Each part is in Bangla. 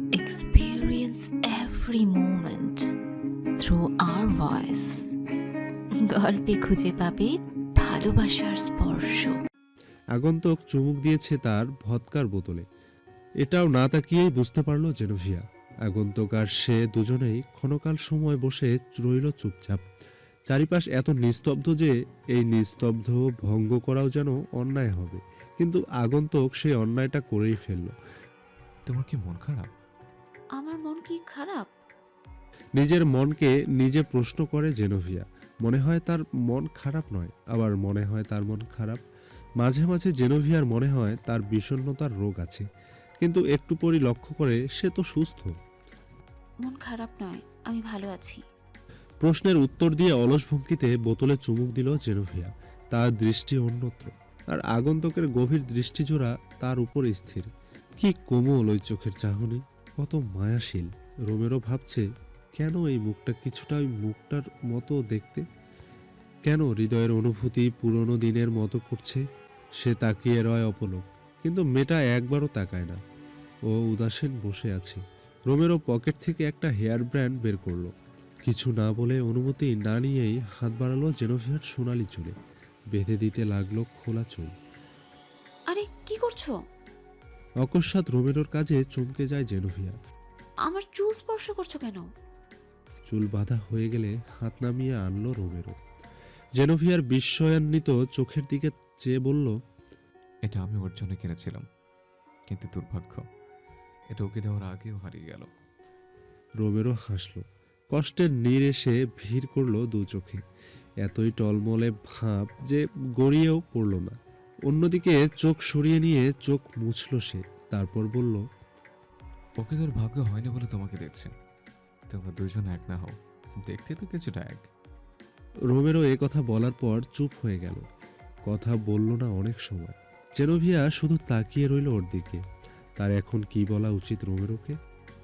experience every moment through our voice. গল্পে খুঁজে পাবে ভালোবাসার স্পর্শ। আগন্তুক চুমুক দিয়েছে তার ভদকার বোতলে। এটাও না তাকিয়েই বুঝতে পারল জেনোভিয়া। আগন্তুক আর সে দুজনেই ক্ষণকাল সময় বসে রইল চুপচাপ। চারিপাশ এত নিস্তব্ধ যে এই নিস্তব্ধ ভঙ্গ করাও যেন অন্যায় হবে। কিন্তু আগন্তুক সেই অন্যায়টা করেই ফেলল। তোমার কি মন খারাপ? আমার মন কি খারাপ? নিজের মনকে নিজে প্রশ্ন করে জেনোভিয়া। মনে হয় তার মন খারাপ নয় আবার মনে হয় তার মন খারাপ। মাঝে মাঝে জেনোভিয়ার মনে হয় তার বিষণ্ণতার রোগ আছে কিন্তু একটু পরই লক্ষ্য করে সে তো সুস্থ। মন খারাপ নয় আমি ভালো আছি। প্রশ্নের উত্তর দিয়ে অলস ভঙ্গিতে বোতলে চুমুক দিল জেনোভিয়া। তার দৃষ্টি অন্যত্র আর আগন্তুকের গভীর দৃষ্টিজোড়া তার উপর স্থির। কি কোমল ওই চোখের চাহনি। কত মায়াশীল। রোমেরো ভাবছে, কেন এই মুখটা কিছুটা ওই মুখটার মতো দেখতে? কেন হৃদয়ের অনুভূতি পুরনো দিনের মতো করছে? সে তাকিয়ে রয় অপলক। কিন্তু মেয়েটা একবারও তাকায় না। ও উদাসীন বসে আছে। রোমেরো পকেট থেকে একটা হেয়ার ব্র্যান্ড বের করল। কিছু না বলে অনুমতি না নিয়েই হাত বাড়ালো জেনোভিয়ার সোনালি চুলে। বেঁধে দিতে লাগল খোলা চুল। আরে, কি করছ? অকস্মাৎ রোমেরোর কাজে চমকে যায় জেনোভিয়া। আমার চুল স্পর্শ করছ কেন? চুল বাঁধা হয়ে গেলে হাত নামিয়ে আনলো রোমেরো জেনোভিয়ার বিস্ময়ান্বিত চোখের দিকে চেয়ে বলল এটা আমি ওর জন্য কিনেছিলাম কিন্তু দুর্ভাগ্য এটা ওকে দেওয়ার আগেও হারিয়ে গেল। রোমেরো হাসলো। কষ্টের নীর এসে ভিড় করল দু চোখে। এতই টলমলে ভাব যে গড়িয়েও পড়ল না। অন্যদিকে চোখ সরিয়ে নিয়ে চোখ মুছল সে। তারপর বলল ওকে তোর ভাগ্য হয়নি বলে তোমাকে দিচ্ছে তোমরা দুজন এক না হও। দেখতে তো কিছুটা এক। রোমেরো এ কথা বলার পর চুপ হয়ে গেল। কথা বলল না অনেক সময়। জেনোভিয়া শুধু তাকিয়ে রইল ওর দিকে। তার এখন কি বলা উচিত রোমেরোকে?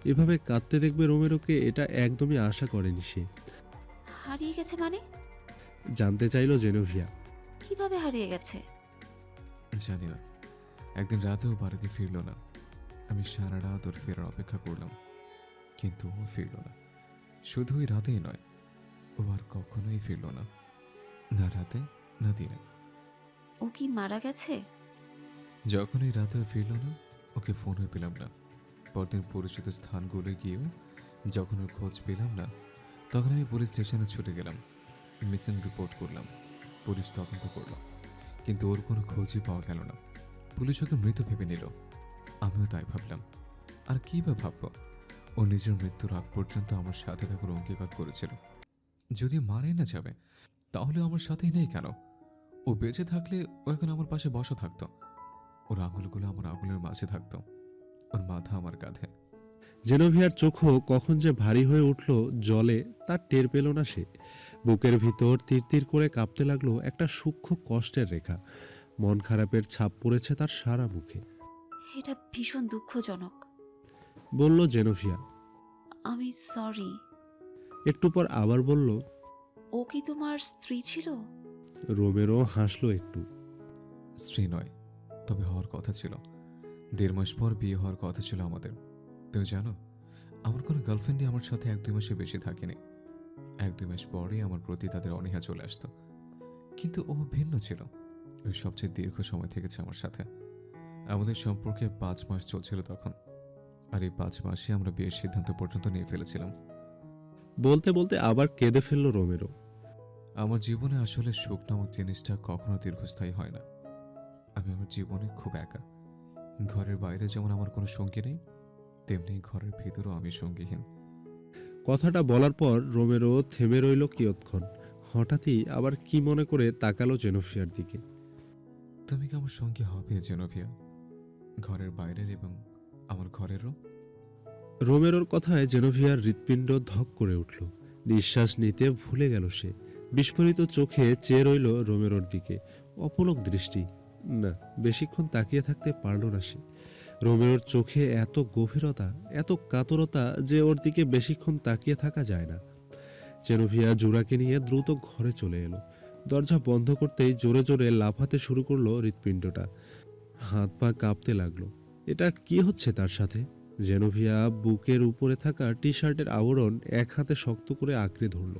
এভাবে কাঁদতে দেখবে রোমেরোকে এটা একদমই আশা করেনি সে। হারিয়ে গেছে মানে? জানতে চাইলো জেনোভিয়া। কীভাবে হারিয়ে গেছে? জানি না। একদিন রাতেও বাড়িতে ফিরল না। আমি সারা রাত ওর ফেরার অপেক্ষা করলাম। কিন্তু ও ফিরল না। শুধু ওই রাতেই নয় ও আর কখনোই ফিরল না। না রাতে না দিনে। ও কি মারা গেছে? যখন এই রাতেও ফিরল না ওকে ফোনে পেলাম না। পরদিন পরিচিত স্থানগুলো গিয়েও যখন ওর খোঁজ পেলাম না তখন আমি পুলিশ স্টেশনে ছুটে গেলাম। মিসিং রিপোর্ট করলাম। পুলিশ তদন্ত করল। কিন্তু ওর কোনো খোঁজই পাওয়া গেল না। পুলিশ ওকে মৃত ভেবে নিল। আমিও তাই ভাবলাম। আর কী বা ভাবব? ও নিজের মৃত্যুর আগ পর্যন্ত আমার সাথে থাকার অঙ্গীকার করেছিল। যদি মারাই না যাবে, তাহলে আমার সাথেই নেই কেন? ও বেঁচে থাকলে ও এখন আমার পাশে বসা থাকতো। ওর আঙুলগুলো আমার আঙুলের মাঝে থাকতো। ওর মাথা আমার কাঁধে। জেনোভিয়ার চোখও কখন যে ভারী হয়ে উঠল জলে তার টের পেল না সে। বুকের ভিতর তীর তীর করে কাঁপতে লাগল একটা সূক্ষ্ম কষ্টের রেখা। মন খারাপের ছাপ পড়েছে তার সারা মুখে। এটা ভীষণ দুঃখজনক। বলল জেনোভিয়া। আমি সরি। একটু পর আবার বলল ও কি তোমার স্ত্রী ছিল? রোমেরো হাসলো একটু। স্ত্রী নয় তবে হওয়ার কথা ছিল। দেড় মাস পর বিয়ে হওয়ার কথা ছিল আমাদের। তুমি জানো আমার কোনো গার্লফ্রেন্ডই আমার সাথে এক দুই মাসে বেশি থাকেনি। এক দুই মাস পরেই আমার প্রতি তাদের অনীহা চলে আসতো। কিন্তু ও ভিন্ন ছিল। ওই সবচেয়ে দীর্ঘ সময় থেকেছে আমার সাথে। আমাদের সম্পর্কে পাঁচ মাস চলছিল তখন। আর এই পাঁচ মাসে আমরা বিয়ের সিদ্ধান্ত পর্যন্ত নিয়ে ফেলেছিলাম। বলতে বলতে আবার কেঁদে ফেলল রোমেরো আমার জীবনে আসলে সুখ নামক জিনিসটা কখনো দীর্ঘস্থায়ী হয় না। আমি আমার জীবনে খুব একা। ঘরের বাইরে যেমন আমার কোনো সঙ্গী নেই তেমনি ঘরের ভিতরেও আমি সঙ্গীহীন। কথাটা বলার পর রোমেরো থেমে রইল কিয়ৎক্ষণ। হঠাৎই আবার কি মনে করে তাকালো জেনোভিয়ার দিকে। তুমি কি আমার সঙ্গী হবে জেনোভিয়া ঘরের বাইরের এবং আমার ঘরেরও? রোমেরোর কথায় জেনোভিয়ার হৃৎপিণ্ড ধক করে উঠল। নিঃশ্বাস নিতে ভুলে গেল সে। বিস্ফোরিত চোখে চেয়ে রইল রোমেরোর দিকে। অপলক দৃষ্টি। না বেশিক্ষণ তাকিয়ে থাকতে পারল না সে। রোমেরোর চোখে এত গভীরতা, এত কাতরতা যে ওর দিকে বেশিক্ষণ তাকিয়ে থাকা যায় না। জেনোভিয়া জোড়াকে নিয়ে দ্রুত ঘরে চলে এলো। দরজা বন্ধ করতেই জোরে জোরে লাফাতে শুরু করল হৃৎপিণ্ডটা। হাত পা কাঁপতে লাগল। এটা কি হচ্ছে তার সাথে? জেনোভিয়া বুকের উপরে থাকা টি শার্টের আবরণ এক হাতে শক্ত করে আঁকড়ে ধরল।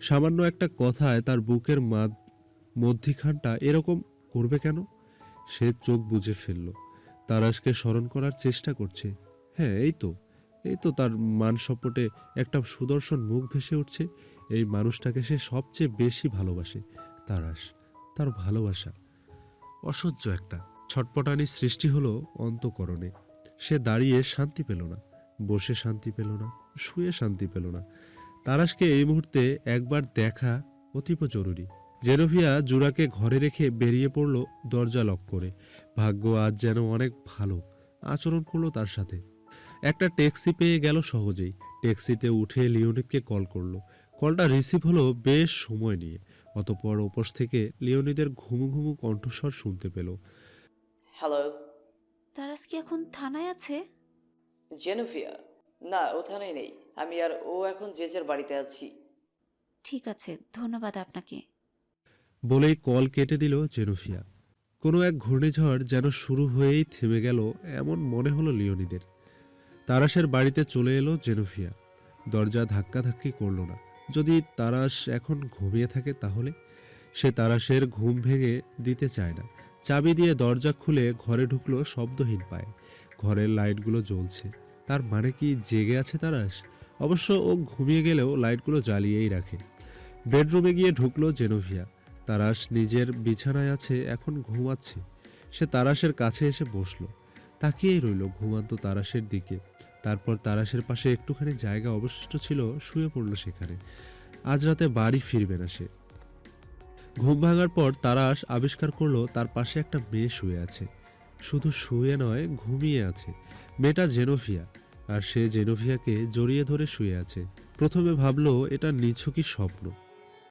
সামান্য একটা কথায় তার বুকের মধ্যিখানটা এরকম করবে কেন? সে চোখ বুজে ফেলল। তারাশকে স্মরণ করার চেষ্টা করছে। হ্যাঁ এই তো এই তো তার মানসপটে একটা সুদর্শন মুখ ভেসে উঠছে। এই মানুষটাকে সে সবচেয়ে বেশি ভালোবাসে, তারাশ, তার ভালোবাসা। অসহ্য একটা, ছটপটানি সৃষ্টি হলো অন্তকরণে। সে দাঁড়িয়ে শান্তি পেল না, বসে শান্তি পেল না, শুয়ে শান্তি পেল না। তারাশকে এই মুহূর্তে একবার দেখা অতীব জরুরি। জেনোভিয়া জুরাকে ঘরে রেখে বেরিয়ে পড়ল দরজা লক করে। ভাগ্য আজ যেন অনেক ভালো। আচরণ করল তার সাথে। একটা ট্যাক্সি পেয়ে গেল সহজেই। ট্যাক্সিতে উঠে লিওনিদকে কল করল। কলটা রিসিভ হলো বেশ সময় নিয়ে। অতপর ওপস থেকে লিওনিদের ঘুমু ঘুমু কণ্ঠস্বর শুনতে পেল। হ্যালো তারাস কি এখন থানায় আছে? জেনোভিয়া না ও থানায় নেই। আমি আর ও এখন জেজের বাড়িতে আছি। ঠিক আছে ধন্যবাদ আপনাকে। বলেই কল কেটে দিল জেনোভিয়া কোনো এক ঘূর্ণিঝড় যেন শুরু হয়েই থেমে গেল এমন মনে হলো লিওনিদের। তারাশের বাড়িতে চলে এলো জেনোভিয়া। দরজা ধাক্কাধাক্কি করল না। যদি তারাশ এখন ঘুমিয়ে থাকে তাহলে? সে তারাশের ঘুম ভেঙে দিতে চায় না। চাবি দিয়ে দরজা খুলে ঘরে ঢুকলো শব্দহীন পায়ে। ঘরের লাইটগুলো জ্বলছে। তার মানে কি জেগে আছে তারাশ? অবশ্য ও ঘুমিয়ে গেলেও লাইটগুলো জ্বালিয়েই রাখে। বেডরুমে গিয়ে ঢুকলো জেনোভিয়া। তারাশ নিজের বিছানায় আছে, এখন ঘুমাচ্ছে। সে তারাশের কাছে এসে বসল। তাকিয়েই রইল ঘুমান্ত তারাশের দিকে। তারপর তারাশের পাশে একটুখানি জায়গা অবশিষ্ট ছিল, শুয়ে পড়ল সেখানে। আজ রাতে বাড়ি ফিরবে না সে। ঘুম ভাঙার পর তারাশ আবিষ্কার করল, তার পাশে একটা মেয়ে শুয়ে আছে। শুধু শুয়ে নয়, ঘুমিয়ে আছে। মেয়েটা জেনোভিয়া, আর সে জেনোভিয়াকে জড়িয়ে ধরে শুয়ে আছে। প্রথমে ভাবলো, এটা নিছকই স্বপ্ন।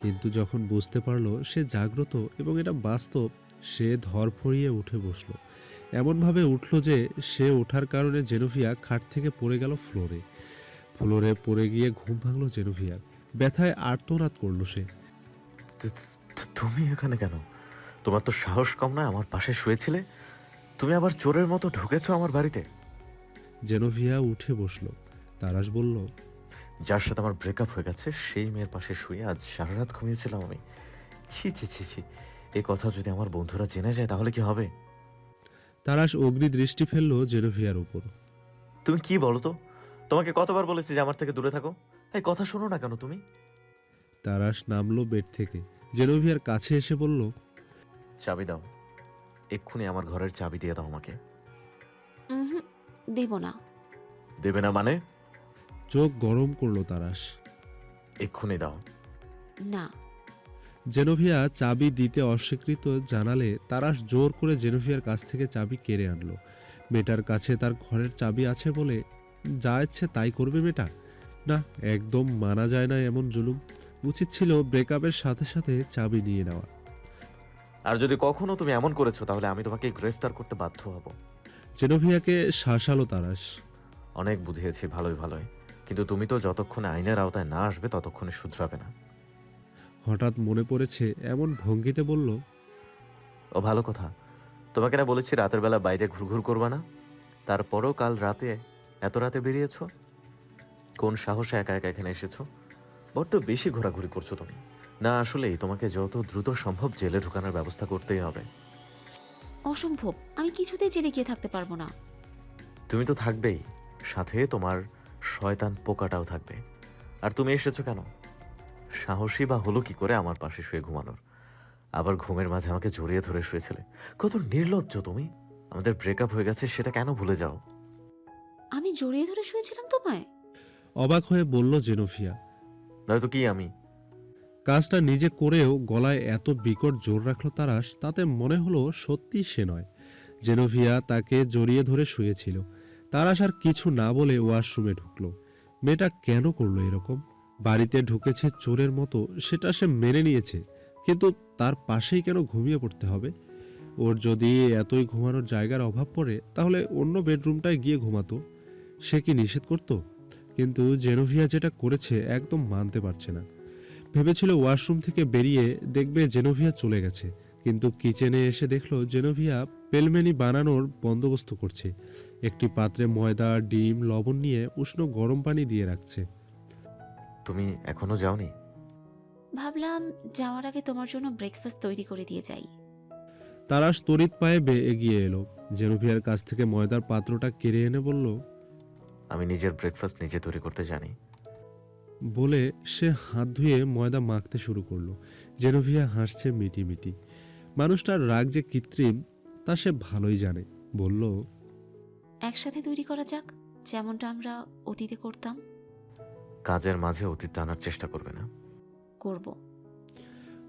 কিন্তু যখন বুঝতে পারল সে জাগ্রত এবং এটা বাস্তব সে ধরফড়িয়ে উঠে বসল। এমনভাবে উঠল যে সে ওঠার কারণে জেনোভিয়া খাট থেকে পড়ে গেল ফ্লোরে। ফ্লোরে পড়ে গিয়ে ঘুম ভাঙলো জেনোভিয়ার। ব্যথায় আর্তনাদ করল সে। তুমি এখানে কেন? তোমার তো সাহস কম নয় আমার পাশে শুয়েছিলে। তুমি আবার চোরের মতো ঢুকেছো আমার বাড়িতে। জেনোভিয়া উঠে বসল। তারাশ বলল যার সাথে আমার ব্রেকআপ হয়ে গেছে সেই মেয়ের পাশে শুয়ে আজ সারা রাত ঘুমিয়েছিলাম আমি। ছি ছি ছি ছি। এই কথা যদি আমার বন্ধুরা জেনে যায় তাহলে কি হবে? তারাশ অগ্নি দৃষ্টি ফেলল জেনোভিয়ার উপর। তুমি কি বলো তো? তোমাকে কতবার বলেছি যে আমার থেকে দূরে থাকো? এই কথা শোনো না কেন তুমি? তারাশ নামলো বেড থেকে। জেনোভিয়ার কাছে এসে বলল চাবি দাও। এক্ষুনি আমার ঘরের চাবি দিয়ে দাও আমাকে। দেব না। দেবে না মানে? চোখ গরম করল তারাশ। এক্ষুনি দাও। না। জেনোভিয়া চাবি দিতে অস্বীকৃত জানালে তারাশ জোর করে জেনোভিয়ার কাছ থেকে চাবি কেড়ে আনলো। মেয়েটার কাছে তার ঘরের চাবি আছে বলে যা ইচ্ছে তাই করবে মেয়েটা? না একদম মানা যায় না এমন জুলুম। উচিত ছিল ব্রেকআপের সাথে সাথে চাবি নিয়ে নেওয়া। আর যদি কখনো তুমি এমন করেছ তাহলে আমি তোমাকে গ্রেফতার করতে বাধ্য হব। জেনোভিয়াকে শাসালো তারাশ। অনেক বুঝিয়েছি ভালোই ভালোই। কিন্তু তুমি তো যতক্ষণে আইনের আওতায় না আসবে ততক্ষণে শুধরাবে না। হঠাৎ মনে পড়েছে এমন ভঙ্গিতে বলল ও ভালো কথা। তোমাকে না বলেছি রাতের বেলা বাইরে ঘুরঘুর করবা না? তারপরও কাল রাতে এত রাতে বেরিয়েছ? কোন সাহসে একা একা এখানে এসেছ? বড্ড বেশি ঘোরাঘুরি করছ তুমি। না আসলেই তোমাকে যত দ্রুত সম্ভব জেলে ঢুকানোর ব্যবস্থা করতেই হবে। অসম্ভব আমি কিছুতেই জেলে গিয়ে থাকতে পারব না। তুমি তো থাকবেই সাথে তোমার শয়তান পোকাটাও থাকবে। আর তুমি এসেছ কেন? সাহসী বা হলো কি করে আমার পাশে শুয়ে ঘুমানোর? আবার ঘুমের মাঝে আমাকে জড়িয়ে ধরে শুয়েছিলে। কত নির্লজ্জ তুমি! আমাদের ব্রেকআপ হয়ে গেছে সেটা কেন ভুলে যাও? আমি জড়িয়ে ধরে শুয়েছিলাম তোমায়? অবাক হয়ে বলল জেনোভিয়া নয়তো কি আমি? কাজটা নিজে করেও গলায় এত বিকট জোর রাখল তারাশ তাতে মনে হলো সত্যি সে নয়। জেনোভিয়া তাকে জড়িয়ে ধরে শুয়েছিল। তারাশ আর কিছু না বলে ওয়াশরুমে ঢুকলো। মেয়েটা কেন করল এরকম? বাড়িতে ঢুকেছে চোরের মতো, সেটা সে মেনে নিয়েছে, কিন্তু তার পাশেই কেন ঘুমিয়ে পড়তে হবে? ওর যদি এতই ঘুমানোর জায়গার অভাব পড়ে, তাহলে অন্য বেডরুমটায় গিয়ে ঘুমাতো। সে কি নিষেধ করত? কিন্তু জেনোভিয়া যেটা করেছে একদম মানতে পারছে না। ভেবেছিল ওয়াশরুম থেকে বেরিয়ে দেখবে জেনোভিয়া চলে গেছে। কিন্তু কিচেনে এসে দেখল জেনোভিয়া পেলমেনি বানানোর বন্দোবস্ত করছে। একটি পাত্রে ময়দা ডিম লবণ নিয়ে উষ্ণ গরম পানি দিয়ে রাখছে। তুমি এখনও যাওনি? ভাবলাম যাওয়ার আগে তোমার জন্য ব্রেকফাস্ট তৈরি করে দিয়ে যাই। তারাশ তড়িৎ পায়ে বে এগিয়ে এলো। জেনোভিয়ার কাছ থেকে ময়দার পাত্রটা কেড়ে এনে বলল আমি নিজের ব্রেকফাস্ট নিজে তৈরি করতে জানি। বলে সে হাত ধুয়ে ময়দা মাখতে শুরু করল। জেনোভিয়া হাসছে মিটি মিটি মানুষটার রাগ যে কৃত্রিম তা সে ভালোই জানে। বলল একসাথে তৈরি করা যাক যেমনটা আমরা অতীতে করতাম। কাজের মাঝে অতীত টানার চেষ্টা করবে না? করব।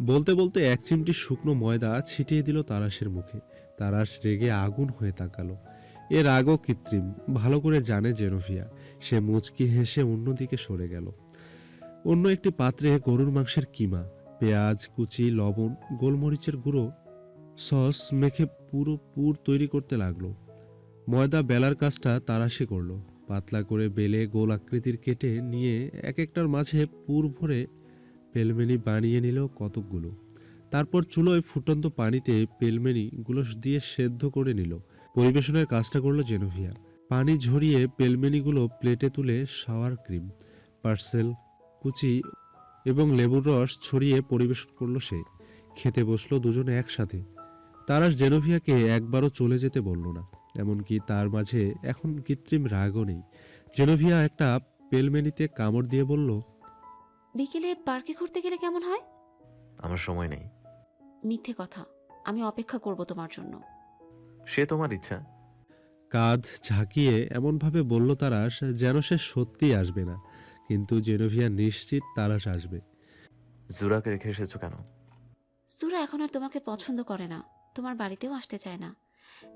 বলতে বলতে এক চিমটি শুকনো ময়দা ছিটিয়ে দিল তারাশের মুখে। তারাশ রেগে আগুন হয়ে তাকালো। এ রাগও কৃত্রিম ভালো করে জানে জেনোফিয়া। সে মুচকি হেসে অন্যদিকে সরে গেল। অন্য একটি পাত্রে গরুর মাংসের কিমা পেঁয়াজ, কুচি, লবণ, গোলমরিচের গুঁড়ো, সস মেখে পুরো পুর তৈরি করতে লাগল। ময়দা বেলার কাজটা তারাশি করল। পাতলা করে বেলে গোল আকৃতির কেটে নিয়ে এক একটার মাঝে পুর ভরে পেলমেনি বানিয়ে নিল কতকগুলো। তারপর চুলোয় ফুটন্ত পানিতে পেলমেনিগুলো দিয়ে সেদ্ধ করে নিল। পরিবেশনের কাজটা করল জেনোভিয়া। পানি ঝরিয়ে পেলমেনিগুলো প্লেটে তুলে শাওয়ার ক্রিম, পার্সেল, কুচি এবং লেবুর রস ছড়িয়ে পরিবেশন করল সে। খেতে বসল দুজনে একসাথে। তারাশ জেনোভিয়াকে একবারও চলে যেতে বলল না এমনকি তার মাঝে এখন কৃত্রিম রাগও নেই। জেনোভিয়া একটা পেলমেনিতে কামড় দিয়ে বলল বিকেলে পার্কে ঘুরতে গেলে কেমন হয়? আমার সময় নেই। মিথ্যে কথা আমি অপেক্ষা করব তোমার জন্য। সে তোমার ইচ্ছা। কাঁধ ঝাঁকিয়ে এমনভাবে বলল তারাশ যেন সে সত্যিই আসবে না। কিন্তু জেনোভিয়া নিশ্চিত তারাশ আসবে। জুরাকে রেখে এসেছ কেন? সুরা এখন আর তোমাকে পছন্দ করে না। তোমার বাড়িতেও আসতে চায় না।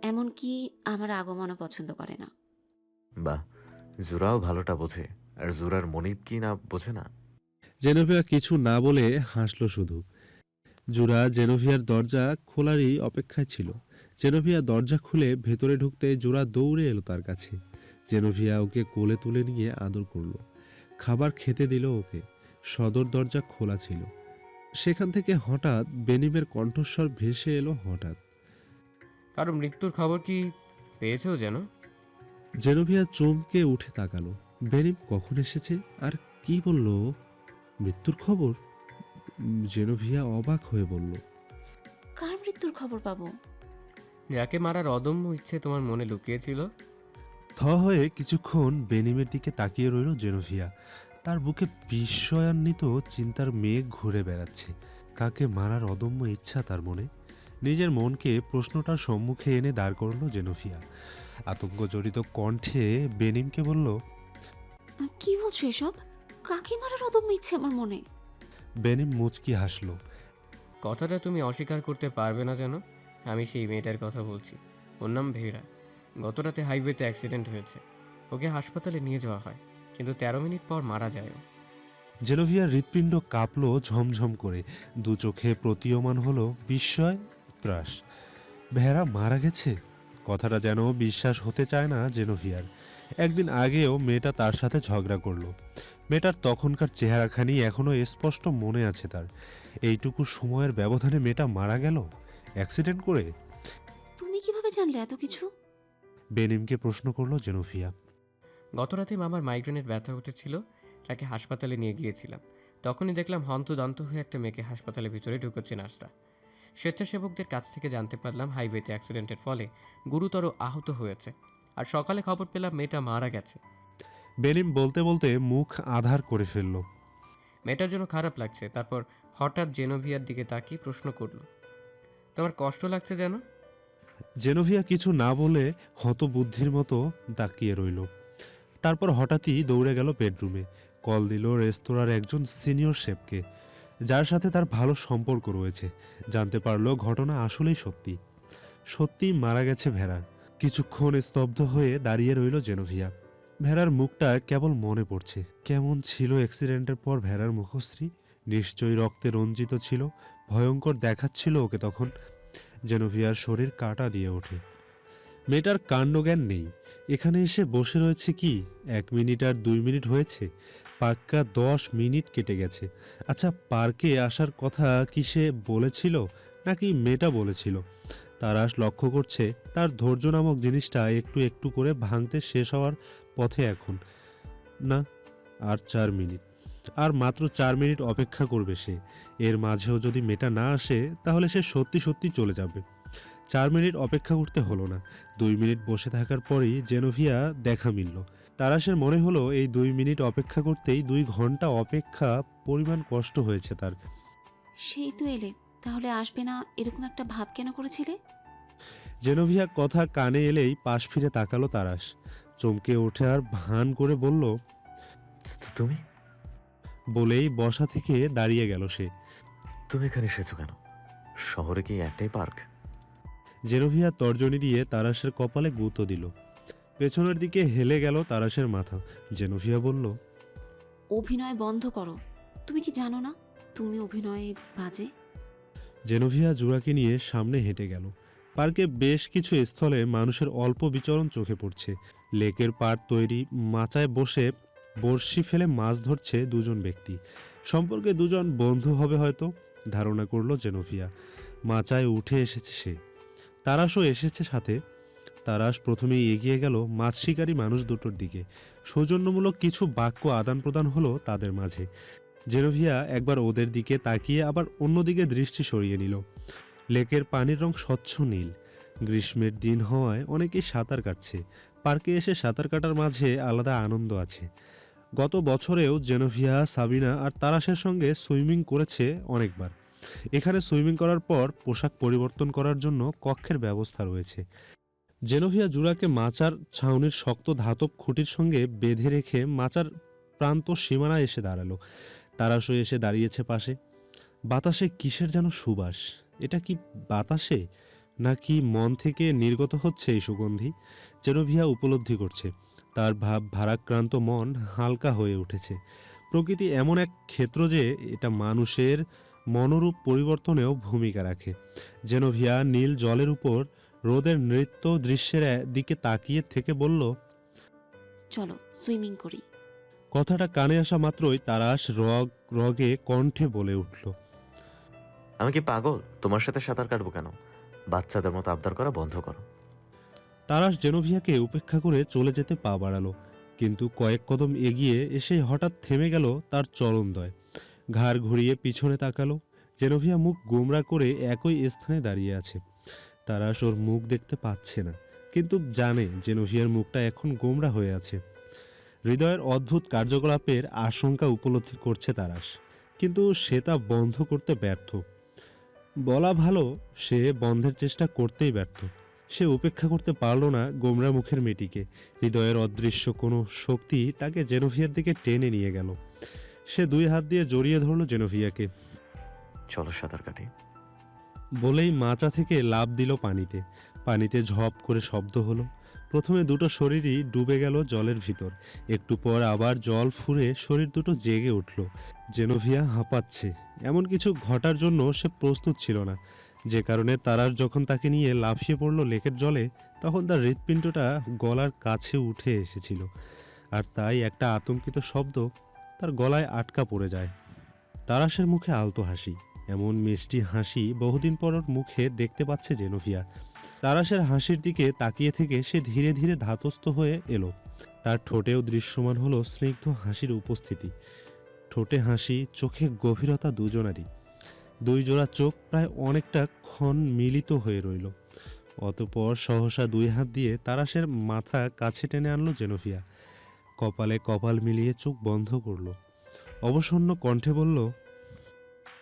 এমনকি আমার আগমনও পছন্দ করে না। বাহ জুরাও ভালোটা বোঝে। আর জুরার মনিব কি না বোঝে না? জেনোভিয়া কিছু না বলে হাসলো শুধু। জুরা জেনোভিয়ার দরজা খোলারই অপেক্ষায় ছিল। জেনোভিয়া দরজা খুলে ভেতরে ঢুকতে জোড়া দৌড়ে এলো তার কাছে। জেনোভিয়া ওকে কোলে তুলে নিয়ে আদর করল। খাবার খেতে দিল ওকে। সদর দরজা খোলা ছিল। সেখান থেকে হঠাৎ বেনিমের কণ্ঠস্বর ভেসে এলো হঠাৎ। কারও মৃত্যুর খবর কি পেয়েছেও যেন? জেনোভিয়া চমকে উঠে তাকালো। বেনিম কখন এসেছে? আর কি বলল মৃত্যুর খবর? জেনোভিয়া অবাক হয়ে বলল। কার মৃত্যুর খবর পাবো যাকে মারার অদম্য ইচ্ছে তোমার মনে লুকিয়েছিল? থ হয়ে কিছুক্ষণ বেনিমের দিকে তাকিয়ে রইল জেনোভিয়া। তার বুকে বিস্ময়ান্বিত চিন্তার মেঘ ঘুরে বেড়াচ্ছে। কাকে মারার অদম্য ইচ্ছা তার মনে? নিজের মনকে প্রশ্নটার সম্মুখে এনে দাঁড় করল জেনোভিয়া। আতঙ্ক জড়িত কণ্ঠে বেনিমকে বলল কি বলছো এসব? কাকে মারার অদম্য ইচ্ছে আমার মনে? বেনিম মুচকি হাসলো কথাটা তুমি অস্বীকার করতে পারবে না যেন আমি সেই মেয়েটার কথা বলছি। ওর নাম ভেড়া। গত রাতে হাইওয়েতে অ্যাক্সিডেন্ট হয়েছে। ওকে হাসপাতালে নিয়ে যাওয়া হয় কিন্তু তেরো মিনিট পর মারা যায়। জেনোভিয়ার হৃৎপিণ্ড কাঁপল ঝমঝম করে। দু চোখে প্রতীয়মান হলো বিস্ময় ত্রাস। ভেড়া মারা গেছে? কথাটা যেন বিশ্বাস হতে চায় না জেনোভিয়ার একদিন আগেও মেয়েটা তার সাথে ঝগড়া করল। মেয়েটার তখনকার চেহারাখানি এখনও স্পষ্ট মনে আছে তার। এইটুকু সময়ের ব্যবধানে মেয়েটা মারা গেল? অ্যাক্সিডেন্ট করে? তুমি কীভাবে জানলে এত কিছু? বেনিমকে প্রশ্ন করল জেনোভিয়া গত রাতে মামার মাইগ্রেনের ব্যথা উঠেছিল তাকে হাসপাতালে নিয়ে গিয়েছিলাম। তখনই দেখলাম হন্তদন্ত হয়ে একটা মেয়েকে হাসপাতালের ভিতরে ঢুকোচ্ছে নার্সরা। স্বেচ্ছাসেবকদের কাছ থেকে জানতে পারলাম হাইওয়েতে অ্যাক্সিডেন্টের ফলে গুরুতর আহত হয়েছে আর সকালে খবর পেলাম মেয়েটা মারা গেছে। বেনিম বলতে বলতে মুখ আধার করে ফেলল। মেয়েটার জন্য খারাপ লাগছে তারপর হঠাৎ জেনোভিয়ার দিকে তাকিয়ে প্রশ্ন করল তোমার কষ্ট লাগছে যেন? জেনোভিয়া কিছু না বলে হতবুদ্ধির মতো তাকিয়ে রইল। তারপর হঠাৎই দৌড়ে গেল বেডরুমে। কল দিল রেস্তোরাঁর একজন সিনিয়র শেফকে, যার সাথে তার ভালো সম্পর্ক রয়েছে। জানতে পারল ঘটনা আসলেই সত্যি। সত্যি মারা গেছে ভেড়া। কিছুক্ষণ স্তব্ধ হয়ে দাঁড়িয়ে রইল জেনোভিয়া। ভেড়ার মুখটা কেবল মনে পড়ছে। কেমন ছিল অ্যাক্সিডেন্টের পর ভেড়ার মুখশ্রী? নিশ্চয়ই রক্তে রঞ্জিত ছিল। ভয়ঙ্কর দেখাচ্ছিল ওকে তখন। জেনোভিয়ার শরীর কাটা দিয়ে ওঠে। মেয়েটার কাণ্ডজ্ঞান নেই। এখানে এসে বসে রয়েছে কি? এক মিনিট আর দুই মিনিট হয়েছে। পাক্কা দশ মিনিট কেটে গেছে। আচ্ছা পার্কে আসার কথা কি সে বলেছিল নাকি মেয়েটা বলেছিল? তারাশ লক্ষ্য করছে, তার ধৈর্য নামক জিনিসটা একটু একটু করে ভাঙতে শেষ হওয়ার পথে এখন। না, আর চার মিনিট। আর মাত্র চার মিনিট অপেক্ষা করবে সে। এর মাঝেও যদি মেয়েটা না আসে তাহলে সে সত্যি সত্যি চলে যাবে। চার মিনিট অপেক্ষা করতে হলো না। দুই মিনিট বসে থাকার পরই জেনোভিয়া দেখা মিলল। তারাশের মনে হলো এই দুই মিনিট অপেক্ষা করতেই দুই ঘণ্টা অপেক্ষা পরিমাণ কষ্ট হয়েছে তার। সেই তো এলে। তাহলে আসবে না এরকম একটা ভাব কেন করেছিলে? জেনোভিয়া কথা কানে এলেই পাশ ফিরে তাকালো তারাশ চমকে ওঠে আর ভান করে বলল তুমি বলেই বসা থেকে দাঁড়িয়ে গেল সে। তুমি এখানে এসেছ কেন? শহরে কি একটাই পার্ক? জেনোভিয়া তর্জনী দিয়ে তারাশের কপালে গুঁতো দিল। পেছনের দিকে হেলে গেল তারাশের মাথা। জেনোভিয়া বলল অভিনয় বন্ধ করো। তুমি কি জানো না? তুমি অভিনয়ে বাজে? জেনোভিয়া জুড়াকে নিয়ে সামনে হেঁটে গেল। পার্কে বেশ কিছু স্থলে মানুষের অল্প বিচরণ চোখে পড়ছে। লেকের পাড় তৈরি মাচায় বসে বড়শি ফেলে মাছ ধরছে দুজন ব্যক্তি। সম্পর্কে দুজন বন্ধু হবে হয়তো, ধারণা করল জেনোভিয়া। মাচায় উঠে এসেছে সে। তারাশও এসেছে সাথে। তারাশ প্রথমেই এগিয়ে গেল মাছ শিকারী মানুষ দুটোর দিকে। সৌজন্যমূলক কিছু বাক্য আদান প্রদান হলো তাদের মাঝে। জেনোভিয়া একবার ওদের দিকে তাকিয়ে আবার অন্যদিকে দৃষ্টি সরিয়ে নিল। লেকের পানির রং স্বচ্ছ নীল। গ্রীষ্মের দিন হওয়ায় অনেকেই সাঁতার কাটছে। পার্কে এসে সাঁতার কাটার মাঝে আলাদা আনন্দ আছে। গত বছরেও জেনোভিয়া, সাবিনা আর তারাশের সঙ্গে সুইমিং করেছে অনেকবার। এখানে সুইমিং করার পর পোশাক পরিবর্তন করার জন্য কক্ষের ব্যবস্থা রয়েছে। জেনোভিয়া জুড়াকে মাচার ছাউনির শক্ত ধাতব খুঁটির সঙ্গে বেঁধে রেখে মাচার প্রান্ত সীমানায় এসে দাঁড়াল। তারাশও এসে দাঁড়িয়েছে পাশে। বাতাসে কিসের যেন সুবাস? এটা কি বাতাসে? নাকি মন থেকে নির্গত হচ্ছে এই সুগন্ধি? জেনোভিয়া উপলব্ধি করছে। তার ভাব ভারাক্রান্ত মন হালকা হয়ে উঠেছে। প্রকৃতি এমন এক ক্ষেত্র যে এটা মানুষের মনোরূপ পরিবর্তনেও ভূমিকা রাখে। জেনোভিয়া নীল জলের উপর রোদের নৃত্য দৃশ্যের দিকে তাকিয়ে থেকে বলল চলো সুইমিং করি। কথাটা কানে আসা মাত্রই তারাশ রগ রগে কণ্ঠে বলে উঠল আমি কি পাগল? তোমার সাথে সাঁতার কাটবো কেন? বাচ্চাদের মতো আবদার করা বন্ধ করো। তারাশ জেনোভিয়াকে উপেক্ষা করে চলে যেতে পা বাড়ালো, কিন্তু কয়েক কদম এগিয়ে এসে হঠাৎ থেমে গেল তার চরণদয় ঘাড় ঘুরিয়ে পিছনে তাকালো, জেনোভিয়া মুখ গোমরা করে একই স্থানে দাঁড়িয়ে আছে। তারাশ ওর মুখ দেখতে পাচ্ছে না, কিন্তু জানে জেনোভিয়ার মুখটা এখন গোমরা হয়ে আছে। হৃদয়ের অদ্ভুত কার্যকলাপের আশঙ্কা উপলব্ধি করছে তারাশ, কিন্তু সে তা বন্ধ করতে ব্যর্থ। বলা ভালো, সে বন্ধের চেষ্টা করতেই ব্যর্থ। সে উপেক্ষা করতে পারল না গোমরা মুখের মেয়েটিকে। হৃদয়ের অদৃশ্য কোনো শক্তি তাকে জেনোভিয়ার দিকে টেনে নিয়ে গেল। সে দুই হাত দিয়ে জড়িয়ে ধরল জেনোভিয়াকে। চলো সাঁতার কাটি বলেই মাচা থেকে লাফ দিল পানিতে। পানিতে ঝপ করে শব্দ হলো। প্রথমে দুটো শরীরই ডুবে গেল জলের ভিতর। একটু পর আবার জল ফুরে শরীর দুটো জেগে উঠল। জেনোভিয়া হাঁপাচ্ছে। এমন কিছু ঘটার জন্য সে প্রস্তুত ছিল না। যে কারণে তারার যখন তাকে নিয়ে লাফিয়ে পড়ল লেকের জলে, তখন তার হৃৎপিণ্ডটা গলার কাছে উঠে এসেছিল। আর তাই একটা আতঙ্কিত শব্দ তার গলায় আটকা পড়ে যায়। তারাশের মুখে আলতো হাসি, এমন মিষ্টি হাসি বহুদিন পর ওর মুখে দেখতে পাচ্ছে জেনোভিয়া তারাশের হাসির দিকে তাকিয়ে থেকে সে ধীরে ধীরে ধাতস্থ হয়ে এলো। তার ঠোঁটেও দৃশ্যমান হলো স্নিগ্ধ হাসির উপস্থিতি। ঠোঁটে হাসি, চোখে গভীরতা দুজনারই। দুই জোড়া চোখ প্রায় অনেকটা ক্ষণ মিলিত হয়ে রইল। অতপর সহসা দুই হাত দিয়ে তারাশের মাথা কাছে টেনে আনলো জেনোভিয়া কপালে কপাল মিলিয়ে চোখ বন্ধ করল। অবসন্ন কণ্ঠে বলল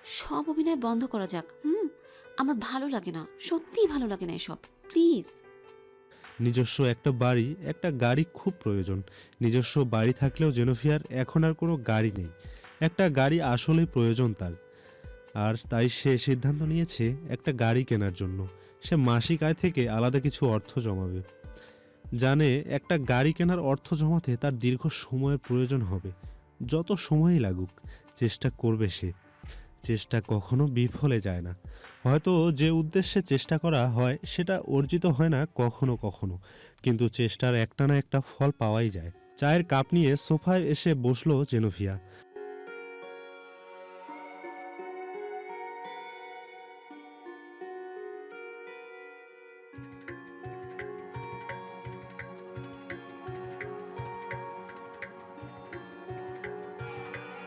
সব অভিনয় বন্ধ করা যাক হুম? আমার ভালো লাগে না সত্যিই ভালো লাগে না এসব প্লিজ। নিজস্ব একটা বাড়ি একটা গাড়ি খুব প্রয়োজন। নিজস্ব বাড়ি থাকলেও জেনোফিয়ার এখন আর কোনো গাড়ি নেই। একটা গাড়ি আসলেই প্রয়োজন তার। আর তাই সে সিদ্ধান্ত নিয়েছে একটা গাড়ি কেনার জন্য। সে মাসিক আয় থেকে আলাদা কিছু অর্থ জমাবে। জানে একটা গাড়ি কেনার অর্থ জমাতে তার দীর্ঘ সময়ের প্রয়োজন হবে। যত সময়ই লাগুক, চেষ্টা করবে সে। চেষ্টা কখনো বিফলে যায় না। হয়তো যে উদ্দেশ্যে চেষ্টা করা হয়, সেটা অর্জিত হয় না কখনো কখনো। কিন্তু চেষ্টার একটা না একটা ফল পাওয়াই যায়। চায়ের কাপ নিয়ে সোফায় এসে বসল জেনোভিয়া।